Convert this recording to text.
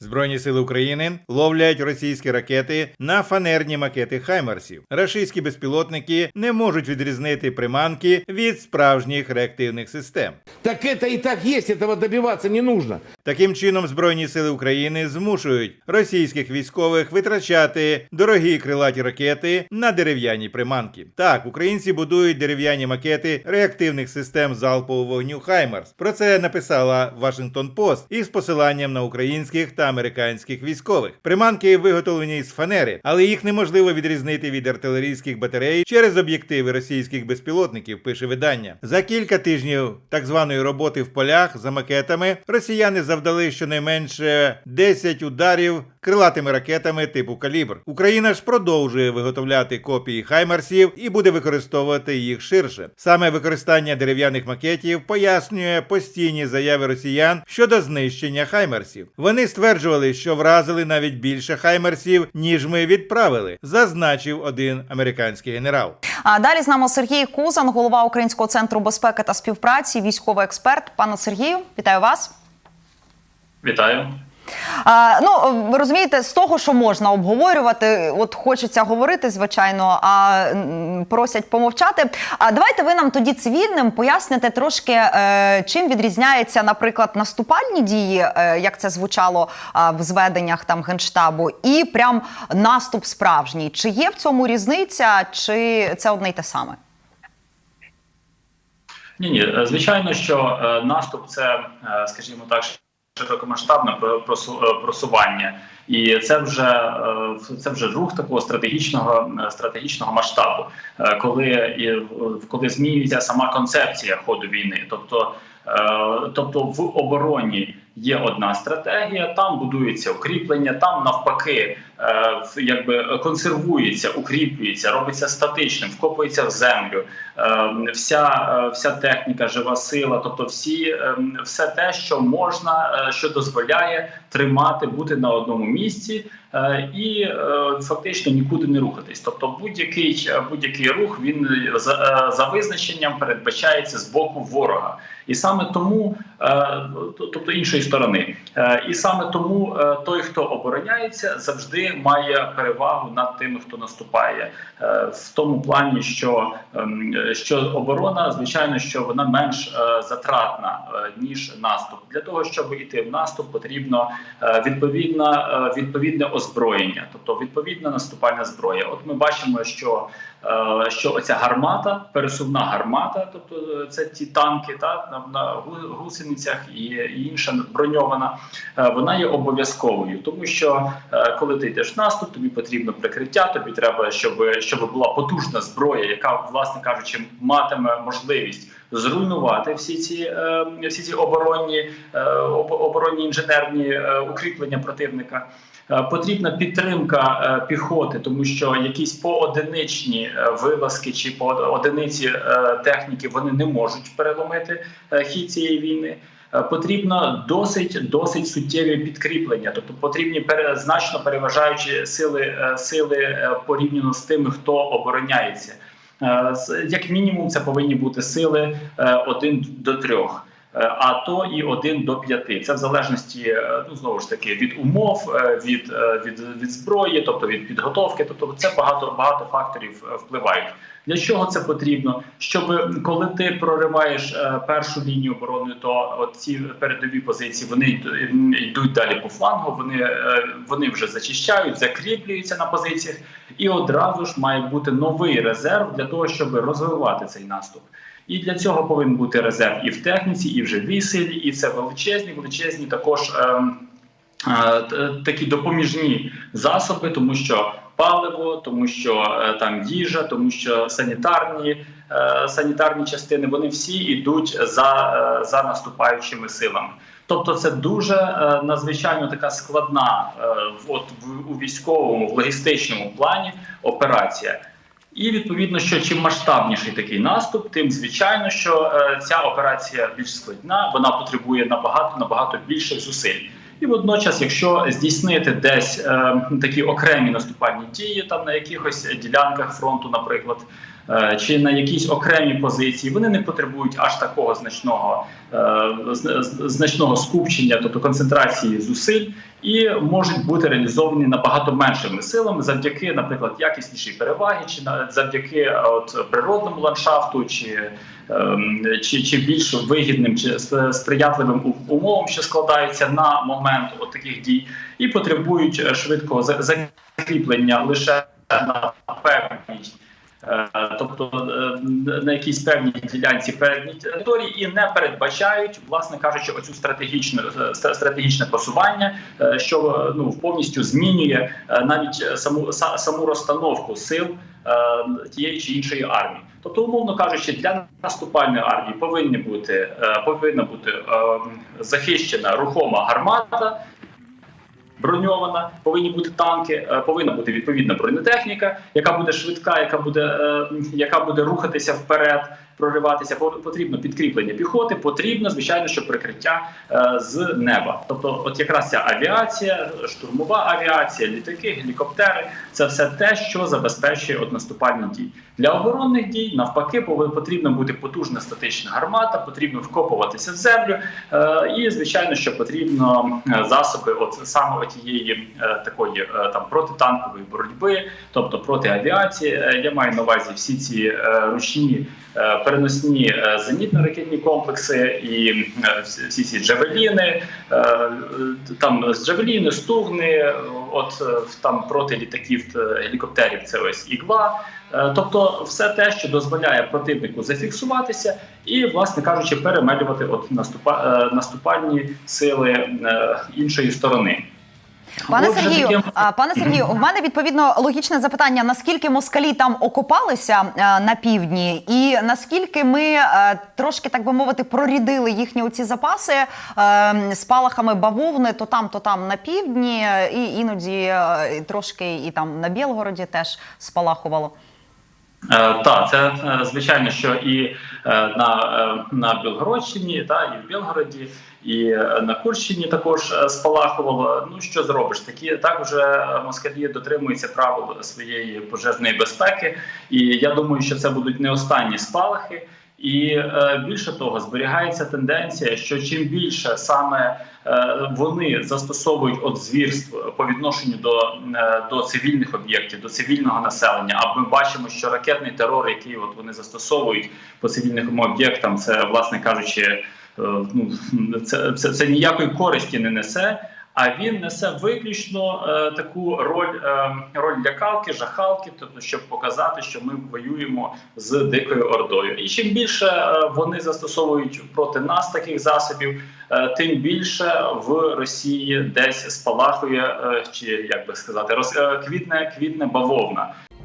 Збройні сили України ловлять російські ракети на фанерні макети Хаймарсів. Рашистські безпілотники не можуть відрізнити приманки від справжніх реактивних систем. Так это и так есть, этого добиваться не нужно. Таким чином, Збройні сили України змушують російських військових витрачати дорогі крилаті ракети на дерев'яні приманки. Так, українці будують дерев'яні макети реактивних систем залпового вогню Хаймарс. Про це написала Вашингтон Пост із посиланням на українських та американських військових. Приманки виготовлені з фанери, але їх неможливо відрізнити від артилерійських батарей через об'єктиви російських безпілотників. Пише видання. За кілька тижнів так званої роботи в полях за макетами росіяни завдали щонайменше 10 ударів крилатими ракетами типу калібр. Україна ж продовжує виготовляти копії хаймарсів і буде використовувати їх ширше. Саме використання дерев'яних макетів пояснює постійні заяви росіян щодо знищення хаймарсів. Вони стверджували, що вразили навіть більше хаймерсів, ніж ми відправили, зазначив один американський генерал. А далі з нами Сергій Кузан, голова Українського центру безпеки та співпраці, військовий експерт. Пане Сергію, вітаю вас. Вітаю. А, ну розумієте, з того, що можна обговорювати, от хочеться говорити, звичайно, а просять помовчати. А давайте ви нам тоді цивільним поясните трошки, е, чим відрізняється, наприклад, наступальні дії, е, як це звучало в зведеннях там генштабу, і прям наступ справжній. Чи є в цьому різниця, чи це одне й те саме? Ні, ні, е, звичайно, що наступ це, скажімо так, широкомасштабне е, просування, і це вже е, це вже рух такого стратегічного е, стратегічного масштабу, коли коли змінюється сама концепція ходу війни, тобто. Тобто в обороні є одна стратегія, там будується укріплення, там навпаки, якби консервується, укріплюється, робиться статичним, вкопується в землю. Е, Вся, е, вся техніка, жива сила, тобто всі, е, все те, що можна, е, що дозволяє тримати, бути на одному місці е, і е, фактично нікуди не рухатись. Тобто, будь-який е, будь-який рух він е, за, е, за визначенням передбачається з боку ворога. І саме тому, е, тобто іншої сторони, Е, і саме тому е, той, хто обороняється, завжди має перевагу над тими, хто наступає, Е, в тому плані, що, ем, що оборона, звичайно, що вона менш е, затратна е, ніж наступ. Для того щоб йти в наступ, потрібно відповідна відповідне озброєння, тобто відповідна наступальна зброя. От ми бачимо, що що оця гармата, пересувна гармата, тобто е, це ті танки, та на, гусеницях і, інша броньована, е, вона є обов'язковою, тому що е, коли ти йдеш в наступ, тобі потрібно прикриття, тобі треба, щоб, щоб була потужна зброя, яка, власне кажучи, матиме можливість зруйнувати всі ці е, всі ці оборонні е, оборонні інженерні е, укріплення противника. Е, Потрібна підтримка е, піхоти, тому що якісь поодиничні е, вилазки чи по одиниці е, техніки вони не можуть переломити хід цієї війни. Потрібно досить досить суттєві підкріплення, тобто потрібні пере, значно переважаючі сили сили порівняно з тими, хто обороняється. Як мінімум, це повинні бути сили один до трьох. Е, А то і один до п'яти. Це в залежності е, ну знову ж таки від умов, е, від, від, від зброї, тобто від підготовки. Тобто, це багато багато факторів впливають. Для чого це потрібно? Щоб коли ти прориваєш першу лінію оборони, то ці передові позиції вони йдуть далі по флангу. Вони, вони вже зачищають, закріплюються на позиціях, і одразу ж має бути новий резерв для того, щоб розвивати цей наступ. І для цього повинен бути резерв і в техніці, і в живій силі, і це величезні, величезні також ем, е, такі допоміжні засоби, тому що паливо, тому що е, там їжа, тому що санітарні, е, частини вони всі йдуть за, е, за наступаючими силами. Тобто, це дуже е, надзвичайно така складна е, от в, у військовому, в логістичному плані операція. І відповідно, що чим масштабніший такий наступ, тим звичайно, що е, ця операція більш складна, вона потребує набагато набагато більших зусиль. І водночас, якщо здійснити десь е, такі окремі наступальні дії, там на якихось ділянках фронту, наприклад, чи на якісь окремі позиції, вони не потребують аж такого значного е, значного скупчення, тобто концентрації зусиль, і можуть бути реалізовані набагато меншими силами завдяки, наприклад, якіснішій переваги, чи завдяки е, от природному ландшафту, чи, ем, чи, чи більш вигідним чи сприятливим умовам, що складаються на момент от таких дій, і потребують е, швидкого за- закріплення лише на певній. Е, Тобто е, на якійсь певній ділянці певній території і не передбачають, власне кажучи, оцю стратегічну е, стратегічне просування, що ну повністю змінює навіть саму саму розстановку сил тієї чи іншої армії. Тобто, умовно кажучи, для наступальної армії повинні бути повинна бути е, захищена рухома гармата. Броньована, повинні бути танки, е, повинна бути відповідна бронетехніка, яка буде швидка, яка буде, е, яка буде рухатися вперед, прориватися. По- Потрібно підкріплення піхоти, потрібно, звичайно, що прикриття е, з неба. Тобто, от якраз ця авіація, штурмова авіація, літаки, гелікоптери це все те, що забезпечує от наступальні дії. Для оборонних дій навпаки потрібно бути потужна статична гармата, потрібно вкопуватися в землю, е, і звичайно, що потрібно е, засоби, от саме тієї такої там протитанкової боротьби, тобто проти авіації. Я маю на увазі всі ці ручні переносні е, зенітно-ракетні комплекси і е, всі ці джавеліни, е, там з джавеліни, стугни, от там проти літаків гелікоптерів це ось ігла. Е, Тобто, все те, що дозволяє противнику зафіксуватися, і, власне кажучи, перемелювати от наступа, наступальні сили іншої сторони. Пане Отже, Сергію, пане Сергію, в мене відповідно логічне запитання: наскільки москалі там окопалися е, на півдні, і наскільки ми е, трошки, так би мовити, прорідили їхні оці запаси е, спалахами бавовни, то там, то там на півдні, е, і іноді е, трошки і там на Білгороді теж спалахувало. Е, Так, це е, звичайно, що і е, на, на Білгородщині, та і в Білгороді, і на Курщині також спалахувало. Ну що зробиш? Такі так вже москалі дотримуються правил своєї пожежної безпеки, і я думаю, що це будуть не останні спалахи. І більше того, зберігається тенденція, що чим більше саме вони застосовують от звірств по відношенню до, е, до цивільних об'єктів, до цивільного населення. А ми бачимо, що ракетний терор, який от вони застосовують по цивільним об'єктам, це власне кажучи, е, ну це, це, це ніякої користі не несе. А він несе виключно е, таку роль, е, роль лякалки, жахалки, тобто щоб показати, що ми воюємо з дикою ордою. І чим більше е, вони застосовують проти нас таких засобів, е, тим більше в Росії десь спалахує, е, чи як би сказати, роз, е, квітне квітне бавовна.